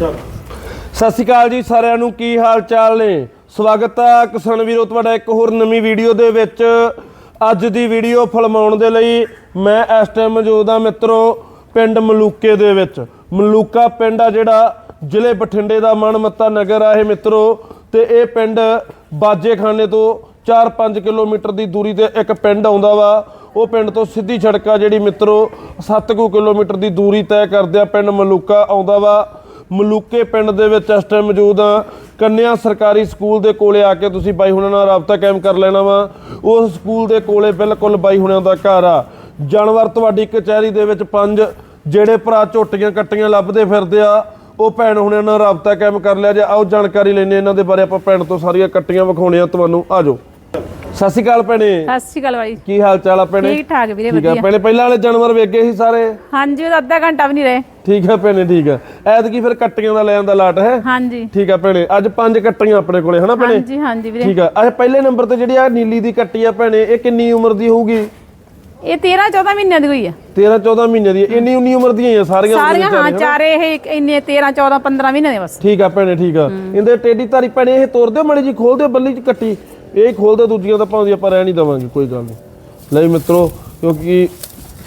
ਸਤਿ ਸ਼੍ਰੀ ਅਕਾਲ ਜੀ ਸਾਰਿਆਂ ਨੂੰ, ਕੀ ਹਾਲ ਚਾਲ ਨੇ? ਸਵਾਗਤ ਹੈ ਕਿਸਾਨ ਵੀਰੋ, ਤੁਹਾਡਾ ਇੱਕ ਹੋਰ ਨਵੀਂ ਵੀਡੀਓ ਦੇ ਵਿੱਚ। ਅੱਜ ਦੀ ਵੀਡੀਓ ਫਿਲਮਾਉਣ ਦੇ ਲਈ ਮੈਂ ਇਸ ਟਾਈਮ ਮੌਜੂਦ ਹਾਂ ਮਿੱਤਰੋ, ਪਿੰਡ ਮਲੂਕੇ ਦੇ ਵਿੱਚ। ਮਲੂਕਾ ਪਿੰਡ ਆ ਜਿਹੜਾ ਜ਼ਿਲ੍ਹੇ ਬਠਿੰਡੇ ਦਾ ਮਨਮੱਤਾ ਨਗਰ ਆ ਇਹ ਮਿੱਤਰੋ, ਤੇ ਇਹ ਪਿੰਡ ਬਾਜੇਖਾਨੇ ਤੋਂ 4-5 ਕਿਲੋਮੀਟਰ ਦੀ ਦੂਰੀ ਤੇ ਇੱਕ ਪਿੰਡ ਆਉਂਦਾ ਵਾ। ਉਹ ਪਿੰਡ ਤੋਂ ਸਿੱਧੀ ਸੜਕ ਆ ਜਿਹੜੀ ਮਿੱਤਰੋ 7 ਕਿਲੋਮੀਟਰ ਦੀ ਦੂਰੀ ਤੈਅ ਕਰਦੇ ਆ ਪਿੰਡ ਮਲੂਕਾ ਆਉਂਦਾ ਵਾ। ਮਲੂਕੇ ਪਿੰਡ ਦੇ ਵਿੱਚ ਇਸ ਟਾਈਮ ਮੌਜੂਦ ਆ ਕੰਨਿਆ ਸਰਕਾਰੀ ਸਕੂਲ ਦੇ ਕੋਲੇ ਆ ਕੇ ਤੁਸੀਂ ਬਾਈ ਹੁਣਾਂ ਨਾਲ ਰਾਬਤਾ ਕਾਇਮ ਕਰ ਲੈਣਾ ਵਾ। ਉਸ ਸਕੂਲ ਦੇ ਕੋਲੇ ਬਿਲਕੁਲ ਬਾਈ ਹੁਣਾਂ ਦਾ ਘਰ ਆ। ਜਾਨਵਰ ਤੁਹਾਡੀ ਕਚਹਿਰੀ ਦੇ ਵਿੱਚ ਪੰਜ, ਜਿਹੜੇ ਭਰਾ ਝੋਟੀਆਂ ਕੱਟੀਆਂ ਲੱਭਦੇ ਫਿਰਦੇ ਆ, ਉਹ ਭੈਣ ਹੁਣਾਂ ਨਾਲ ਰਾਬਤਾ ਕਾਇਮ ਕਰ ਲਿਆ ਜੇ। ਆਓ ਜਾਣਕਾਰੀ ਲੈਣੇ ਇਹਨਾਂ ਦੇ ਬਾਰੇ ਆਪਾਂ ਭੈਣ ਤੋਂ ਸਾਰੀਆਂ ਕੱਟੀਆਂ ਵਿਖਾਉਣੀਆਂ ਤੁਹਾਨੂੰ ਆਜੋ ਸਤਿ ਸ਼੍ਰੀ ਅਕਾਲ ਭੈਣੇ। ਸਤਿ ਸ਼੍ਰੀ ਅਕਾਲ ਬਾਈ। ਕੀ ਹਾਲ ਚਾਲ ਆ ਭੈਣੇ? ਠੀਕ ਠਾਕ ਵੀਰੇ ਠੀਕ ਆ। ਵਧੀਆ। ਭੈਣੇ ਪਹਿਲਾਂ ਵਾਲੇ ਜਾਨਵਰ ਵੇਗੇ ਸੀ ਸਾਰੇ? ਹਾਂਜੀ ਉਹ ਅੱਧਾ ਘੰਟਾ ਵੀ ਨਹੀਂ ਰਹੇ। ਠੀਕ ਆ ਭੈਣੇ ਠੀਕ ਆ। ਐਤਕੀ ਫਿਰ ਕੱਟੀਆਂ ਦਾ ਲੈ ਆਂਦਾ ਲਾਟ ਹੈ? ਹਾਂਜੀ। ਠੀਕ ਆ ਭੈਣੇ ਅੱਜ ਪੰਜ ਕੱਟੀਆਂ ਆਪਣੇ ਕੋਲੇ ਹਨਾ ਭੈਣੇ? ਹਾਂਜੀ ਹਾਂਜੀ ਵੀਰੇ। ਠੀਕ ਆ। ਅੱਛਾ ਪਹਿਲੇ ਨੰਬਰ ਤੇ ਜਿਹੜੀ ਆ ਨੀਲੀ ਦੀ ਕੱਟੀ ਆ ਭੈਣੇ ਇਹ ਕਿੰਨੀ ਉਮਰ ਦੀ ਹੋਊਗੀ? ਇਹ 13 14 ਮਹੀਨਿਆਂ ਦੀ ਹੋਈ ਆ। 13 14 ਮਹੀਨੇ ਦੀ। ਇੰਨੀ ਉਨੀ ਉਮਰ ਦੀਆਂ ਹੀ ਆ ਸਾਰੀਆਂ ਸਾਰੀਆਂ ਹਾਂ ਚਾਰੇ ਇਹ ਇੱਕ ਇੰਨੇ 13 14 15 ਮਹੀਨੇ ਦੇ ਬਸ। ਠੀਕ ਆ ਭੈਣੇ ਠੀਕ ਆ। ਇਹਦੇ ਟੇਡੀ ਧਾਰੀ ਭੈਣੇ ਇਹ ਤੋੜ ਦਿਓ ਮੜੀ ਜੀ ਖੋਲ ਦਿਓ ਬੱਲੀ ਚ ਕੱਟੀ। ਇਹ ਖੋਲ ਦੂਜੀਆਂ ਤਾਂ ਭਾਵੇਂ ਆਪਾਂ ਰਹਿ ਨਹੀਂ ਦਵਾਂਗੇ, ਕੋਈ ਗੱਲ ਨਹੀਂ। ਲੈ ਵੀ ਮਿੱਤਰੋ, ਕਿਉਂਕਿ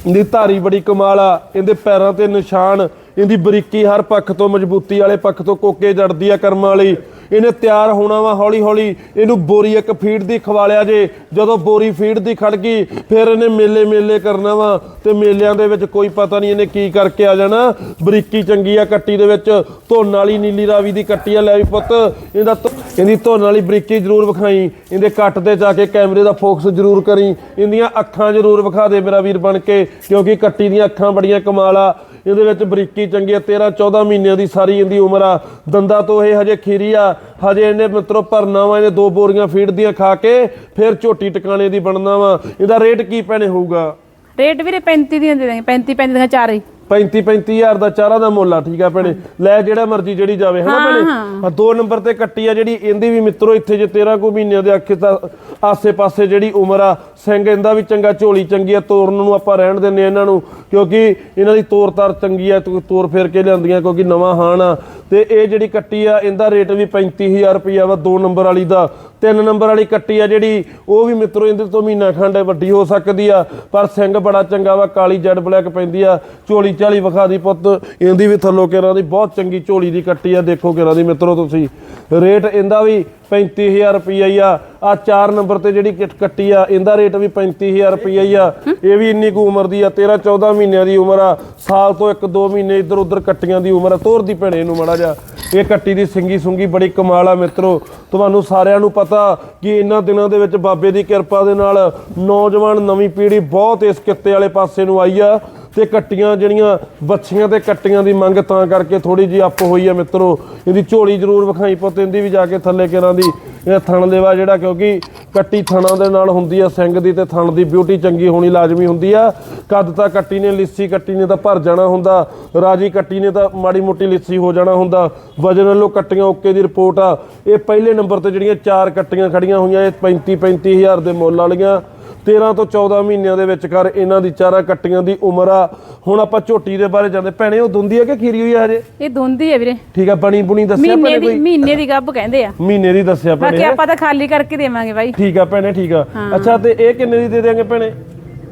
ਇਹਦੀ ਧਾਰੀ ਬੜੀ ਕਮਾਲ ਆ, ਇਹਦੇ ਪੈਰਾਂ ਤੇ ਨਿਸ਼ਾਨ, ਇਹਦੀ ਬਰੀਕੀ ਹਰ ਪੱਖ ਤੋਂ ਮਜ਼ਬੂਤੀ ਵਾਲੇ ਪੱਖ ਤੋਂ ਕੋਕੇ ਜੜਦੀ ਆ ਕਰਮਾਂ ਵਾਲੀ। ਇਹਨੇ ਤਿਆਰ ਹੋਣਾ ਵਾ ਹੌਲੀ ਹੌਲੀ ਇਹਨੂੰ ਬੋਰੀ ਇੱਕ ਫੀਡ ਦੀ ਖਵਾਲਿਆ ਜੇ, ਜਦੋਂ ਬੋਰੀ ਫੀਡ ਦੀ ਖੜ ਗਈ, ਫਿਰ ਇਹਨੇ ਮੇਲੇ ਮੇਲੇ ਕਰਨਾ ਵਾ, ਤੇ ਮੇਲਿਆਂ ਦੇ ਵਿੱਚ ਕੋਈ ਪਤਾ ਨਹੀਂ ਇਹਨੇ ਕੀ ਕਰਕੇ ਆ ਜਾਣਾ। ਬਰੀਕੀ ਚੰਗੀ ਆ, ਕੱਟੀ ਦੇ ਵਿੱਚ ਧੋਨ ਵਾਲੀ ਨੀਲੀ ਰਾਵੀ ਦੀ ਕੱਟੀ ਆ, ਲੈ ਵੀ ਪੁੱਤ, ਇਹਦਾ ਧੁ- ਇਹਦੀ ਧੁੰਨ ਵਾਲੀ ਬਰੀਕੀ ਜ਼ਰੂਰ ਵਿਖਾਈ। ਇਹਦੇ ਕੱਟ ਤੇ ਜਾ ਕੇ ਕੈਮਰੇ ਦਾ ਫੋਕਸ ਜ਼ਰੂਰ ਕਰੀ। ਇਹਦੀਆਂ ਅੱਖਾਂ ਜ਼ਰੂਰ ਵਿਖਾ ਦੇ ਮੇਰਾ ਵੀਰ ਬਣ ਕੇ, ਕਿਉਂਕਿ ਕੱਟੀ ਦੀਆਂ ਅੱਖਾਂ ਬੜੀਆਂ ਕਮਾਲ ਆ। ਇਹਦੇ ਵਿੱਚ ਬਰੀਕੀ ਚੰਗੀ ਆ। 13 14 ਮਹੀਨਿਆਂ ਦੀ ਸਾਰੀ ਇਹਦੀ ਉਮਰ ਆ। ਦੰਦਾਂ ਤੋਂ ਇਹ ਹਜੇ ਖੀਰੀ ਆ। ਹਜੇ ਇਹਨੇ ਮਿੱਤਰੋ ਭਰਨਾ ਵਾ, ਇਹਨੇ ਦੋ ਬੋਰੀਆਂ ਫੀਡ ਦੀਆਂ ਖਾ ਕੇ, ਫਿਰ ਝੋਟੀ ਟਿਕਾਣੇ ਦੀ ਬਣਨਾ ਵਾ। ਇਹਦਾ ਰੇਟ ਕੀ ਪੈਣੇ ਹੋਊਗਾ? ਰੇਟ ਵੀਰੇ 35 ਦੀਆਂ ਦੇ ਦਾਂਗੇ 35 35 ਦੀਆਂ ਚਾਰ ਹੀ। 35 35000 ਦਾ ਚਾਰਾ ਦਾ ਮੁੱਲ ਆ ਠੀਕ ਆ ਭੈਣੇ। ਲੈ ਜਿਹੜਾ ਮਰਜ਼ੀ ਜਿਹੜੀ ਜਾਵੇ ਹਨਾ ਭੈਣੇ? ਆ ਦੋ ਨੰਬਰ ਤੇ ਕੱਟੀ ਆ ਜਿਹੜੀ ਇਹਦੀ ਵੀ ਮਿੱਤਰੋ ਇੱਥੇ ਜੇ 13 ਕੋ ਮਹੀਨਿਆਂ ਦੇ ਆਖੇ ਤਾਂ ਆਸੇ-ਪਾਸੇ ਜਿਹੜੀ ਉਮਰ ਆ ਸਿੰਘ ਇਹਦਾ ਵੀ ਚੰਗਾ ਝੋਲੀ ਚੰਗੀ ਆ ਤੋਰਨ ਨੂੰ ਆਪਾਂ ਰਹਿਣ ਦਿੰਨੇ ਆ ਇਹਨਾਂ ਨੂੰ ਕਿਉਂਕਿ ਇਹਨਾਂ ਦੀ ਤੋਰ ਤਾਰ ਚੰਗੀ ਆ ਤੋਰ ਫੇਰ ਕੇ ਲਿਆਂਦੀਆਂ ਕਿਉਂਕਿ ਨਵਾਂ ਹਾਣ ਆ। ਤੇ ਇਹ ਜਿਹੜੀ ਕੱਟੀ ਆ ਇਹਦਾ ਰੇਟ ਵੀ 35000 ਰੁਪਈਆ ਵਾ ਦੋ ਨੰਬਰ ਵਾਲੀ ਦਾ। ਤਿੰਨ ਨੰਬਰ ਵਾਲੀ ਕੱਟੀ ਆ ਜਿਹੜੀ ਉਹ ਵੀ ਮਿੱਤਰੋ ਇਹਦੇ ਤੋਂ ਮਹੀਨਾ ਖੰਡ ਵੱਡੀ ਹੋ ਸਕਦੀ ਆ ਪਰ ਸਿੰਘ ਬੜਾ ਚੰਗਾ ਵਾ ਕਾਲੀ ਜੈਡ ਬਲੈਕ ਪੈਂਦੀ ਆ ਝੋਲੀ ਚਾਲੀ ਵਿਖਾ ਦੀ ਪੁੱਤ। ਇਹਦੀ ਵੀ ਥੱਲੋਂ ਕਿਰਾਂ ਦੀ ਬਹੁਤ ਚੰਗੀ ਝੋਲੀ ਦੀ ਕੱਟੀ ਆ। ਦੇਖੋ ਕਿਰਾਂ ਦੀ ਮਿੱਤਰੋ ਤੁਸੀਂ। ਰੇਟ ਇਹਦਾ ਵੀ 35000 ਰੁਪਈਆ ਹੀ ਆ। ਆ 4 ਨੰਬਰ ਤੇ ਜਿਹੜੀ ਕਿਟ ਕੱਟੀ ਆ, ਇਹਦਾ ਰੇਟ ਵੀ 35000 ਰੁਪਈਆ ਹੀ ਆ। ਇਹ ਵੀ ਇੰਨੀ ਕੁ ਉਮਰ ਦੀ ਆ 13 14 ਮਹੀਨਿਆਂ ਦੀ ਉਮਰ ਆ। ਸਾਲ ਤੋਂ 1 2 ਮਹੀਨੇ ਇੱਧਰ ਉੱਧਰ ਕੱਟੀਆਂ ਦੀ ਉਮਰ ਆ। ਤੋਰ ਦੀ ਭੈਣੇ ਨੂੰ ਮੜਾ ਜਾ ਇਹ ਕੱਟੀ ਦੀ ਸਿੰਗੀ ਸੁੰਗੀ ਬੜੀ ਕਮਾਲ ਆ ਮਿੱਤਰੋ। ਤੁਹਾਨੂੰ ਸਾਰਿਆਂ ਨੂੰ ਪਤਾ ਕਿ ਇਹਨਾਂ ਦਿਨਾਂ ਦੇ ਵਿੱਚ ਬਾਬੇ ਦੀ ਕਿਰਪਾ ਦੇ ਨਾਲ ਨੌਜਵਾਨ ਨਵੀਂ ਪੀੜ੍ਹੀ ਬਹੁਤ ਇਸ ਕਿੱਤੇ ਵਾਲੇ ਪਾਸੇ ਨੂੰ ਆਈ ਆ। ਤੇ ਕੱਟੀਆਂ ਜਿਹੜੀਆਂ ਵੱਛੀਆਂ ਤੇ ਕੱਟੀਆਂ ਦੀ ਮੰਗ ਤਾਂ ਕਰਕੇ ਥੋੜੀ ਜੀ ਅੱਪ ਹੋਈ ਆ ਮਿੱਤਰੋ। ਇਹਦੀ ਝੋਲੀ ਜ਼ਰੂਰ ਵਿਖਾਈ, ਪੁੱਤ ਇਹਦੀ ਵੀ ਜਾ ਕੇ ਥੱਲੇ ਕਿਰਾਂ ਦੀ, ਇਹ ਥਣ ਲੇਵਾ ਜਿਹੜਾ ਕਿਉਂਕਿ ਕੱਟੀ ਥਣਾਂ ਦੇ ਨਾਲ ਹੁੰਦੀ ਆ ਸਿੰਘ ਦੀ ਤੇ ਥਣ ਦੀ ਬਿਊਟੀ ਚੰਗੀ ਹੋਣੀ ਲਾਜ਼ਮੀ ਹੁੰਦੀ ਆ। ਕੱਦ ਤਾਂ ਕੱਟੀ ਨੇ, ਲਿੱਸੀ ਕੱਟੀ ਨੇ ਤਾਂ ਭਰ ਜਾਣਾ ਹੁੰਦਾ, ਰਾਜੀ ਕੱਟੀ ਨੇ ਤਾਂ ਮਾੜੀ ਮੋਟੀ ਲਿੱਸੀ ਹੋ ਜਾਣਾ ਹੁੰਦਾ। ਵਜਨ ਵੱਲੋਂ ਕੱਟੀਆਂ ਓਕੇ ਦੀ ਰਿਪੋਰਟ ਆ। ਇਹ ਪਹਿਲੇ ਨੰਬਰ ਤੇ ਜਿਹੜੀਆਂ ਚਾਰ ਕੱਟੀਆਂ ਖੜੀਆਂ ਹੋਈਆਂ, ਇਹ 35 35000 ਦੇ ਮੁੱਲ ਵਾਲੀਆਂ। 13 ਤੋਂ 14 ਮਹੀਨਿਆਂ ਦੇ ਵਿਚਕਾਰ ਇਹਨਾਂ ਦੀ ਚਾਰਾ ਕੱਟੀਆਂ ਦੀ ਉਮਰ ਆ। ਹੁਣ ਆਪਾਂ ਝੋਟੀ ਦੇ ਬਾਰੇ ਜਾਂਦੇ ਭੈਣੇ ਉਹ ਦੁੰਦੀ ਆ ਕਿ ਖੀਰੀ ਹੋਈ ਆ ਹਜੇ? ਇਹ ਦੋਂਦੀ ਹੈ ਵੀਰੇ। ਠੀਕ ਆ ਬਣੀ ਬੁਣੀ ਦੱਸਿਆ ਮਹੀਨੇ ਭੈਣੇ ਦੀ ਕੋਈ ਮਹੀਨੇ ਦੀ ਗੱਭ ਕਹਿੰਦੇ ਆ। ਮਹੀਨੇ ਦੀ ਦੱਸਿਆ ਭੈਣੇ। ਬਾਕੀ ਆਪਾਂ ਤਾਂ ਖਾਲੀ ਕਰਕੇ ਦੇਵਾਂਗੇ ਬਾਈ। ਠੀਕ ਆ ਭੈਣੇ ਠੀਕ ਆ। ਅੱਛਾ ਤੇ ਇਹ ਕਿੰਨੇ ਦੀ ਦੇ ਦੇਾਂਗੇ ਭੈਣੇ?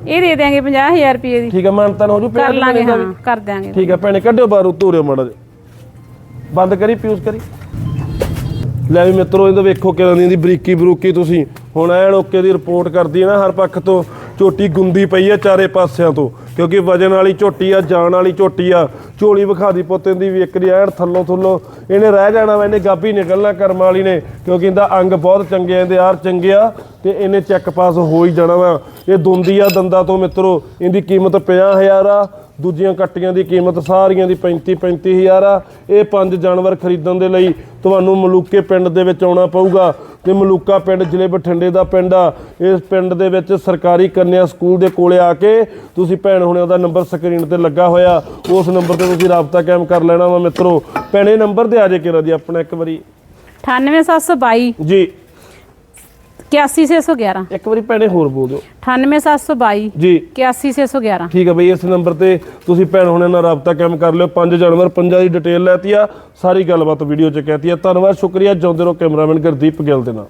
ਇਹ ਦੇ ਦਿਆਂਗੇ 50000 ਰੁਪਏ ਦੀ। ਠੀਕ ਆ ਮਾਨਤਨ ਹੋ ਜੂ ਕਰ ਲਾਂਗੇ ਹਾਂ ਕਰ ਦਿਆਂਗੇ। ਠੀਕ ਆ ਭੈਣੇ ਕੱਢਿਓ ਬਾਹਰ ਉਤੋਰਿਓ ਮਾੜਾ ਬੰਦ ਕਰੀ ਪਿਊਜ਼ ਕਰੀ। ਲੈ ਵੀ ਮਿੱਤਰੋ ਇਹਦਾ ਵੇਖੋ ਕਿਦਾਂ ਦੀ ਇਹਦੀ ਬਰੀਕੀ ਬਰੂਕੀ ਤੁਸੀਂ। ਹੁਣ ਐਨ ਓਕੇ ਦੀ ਰਿਪੋਰਟ ਕਰਦੀ ਹੈ ਨਾ, ਹਰ ਪੱਖ ਤੋਂ ਝੋਟੀ ਗੁੰਦੀ ਪਈ ਆ ਚਾਰੇ ਪਾਸਿਆਂ ਤੋਂ, ਕਿਉਂਕਿ ਵਜਨ ਵਾਲੀ ਝੋਟੀ ਆ ਜਾਨ ਵਾਲੀ ਝੋਟੀ ਆ, ਝੋਲੀ ਵਿਖਾ ਦੀ ਪੁੱਤ ਦੀ ਵੀ ਇੱਕ ਦੀ ਐਨ ਥੱਲੋਂ ਥੱਲੋਂ, ਇਹਨੇ ਰਹਿ ਜਾਣਾ ਵਾ, ਇਹਨੇ ਗਾਭੀ ਨਿਕਲਣਾ ਕਰਮ ਵਾਲੀ ਨੇ, ਕਿਉਂਕਿ ਇਹਦਾ ਅੰਗ ਬਹੁਤ ਚੰਗੇ ਆ, ਇਹਦੇ ਆਰ ਚੰਗੇ ਆ, ਤੇ ਇਹਨੇ ਚੈੱਕ ਪਾਸ ਹੋ ਹੀ ਜਾਣਾ ਵਾ। ਇਹ ਦੁੰਦੀ ਆ ਦੰਦਾਂ ਤੋਂ ਮਿੱਤਰੋ, ਇਹਦੀ ਕੀਮਤ 50000 ਆ ਦੂਜੀਆਂ ਕੱਟੀਆਂ ਦੀ ਕੀਮਤ ਸਾਰੀਆਂ ਦੀ 35 35000 ਆ। ਇਹ ਪੰਜ ਜਾਨਵਰ ਖਰੀਦਣ ਦੇ ਲਈ ਤੁਹਾਨੂੰ ਮਲੂਕੇ ਪਿੰਡ ਦੇ ਵਿੱਚ ਆਉਣਾ ਪਊਗਾ ਤੇ ਮਲੂਕਾ ਪਿੰਡ ਜ਼ਿਲ੍ਹੇ ਬਠਿੰਡੇ ਦਾ ਪਿੰਡ ਆ। ਇਸ ਪਿੰਡ ਦੇ ਵਿੱਚ ਸਰਕਾਰੀ ਕੰਨਿਆ ਸਕੂਲ ਦੇ ਕੋਲੇ ਆ ਕੇ ਤੁਸੀਂ ਭੈਣ ਹੁਣਿਆਂ ਦਾ ਨੰਬਰ ਸਕਰੀਨ ਤੇ ਲੱਗਾ ਹੋਇਆ। ਉਸ ਨੰਬਰ ਤੇ ਤੁਸੀਂ ਰਾਬਤਾ ਕਾਇਮ ਕਰ ਲੈਣਾ ਵਾ ਮਿੱਤਰੋ। ਭੈਣੇ ਨੰਬਰ ਤੇ ਆ ਜੇ ਕਿਰਾ ਦੀ ਆਪਣਾ ਇੱਕ ਵਾਰੀ। 98722 ਜੀ। 81611 ਇੱਕ ਵਾਰੀ ਭੈਣੇ ਹੋਰ ਬੋਲ ਦਿਓ। 98722 ਜੀ। 81611 ਠੀਕ ਹੈ ਬਈ ਇਸ ਨੰਬਰ ਤੇ ਤੁਸੀਂ ਭੈਣ ਹੁਣੇ ਨਾਲ ਰਾਬਤਾ ਕਾਇਮ ਕਰ ਲਿਓ। ਪੰਜ ਜਾਨਵਰ ਪੰਜਾਂ ਦੀ ਡਿਟੇਲ ਲੈਤੀ ਆ। ਸਾਰੀ ਗੱਲਬਾਤ ਵੀਡੀਓ 'ਚ ਕਹਿਤੀ ਆ। ਧੰਨਵਾਦ ਸ਼ੁਕਰੀਆ। ਜਿਉਂਦੇ ਰਹੋ ਕੈਮਰਾਮੈਨ ਗੁਰਦੀਪ ਗਿੱਲ ਦੇ ਨਾਲ।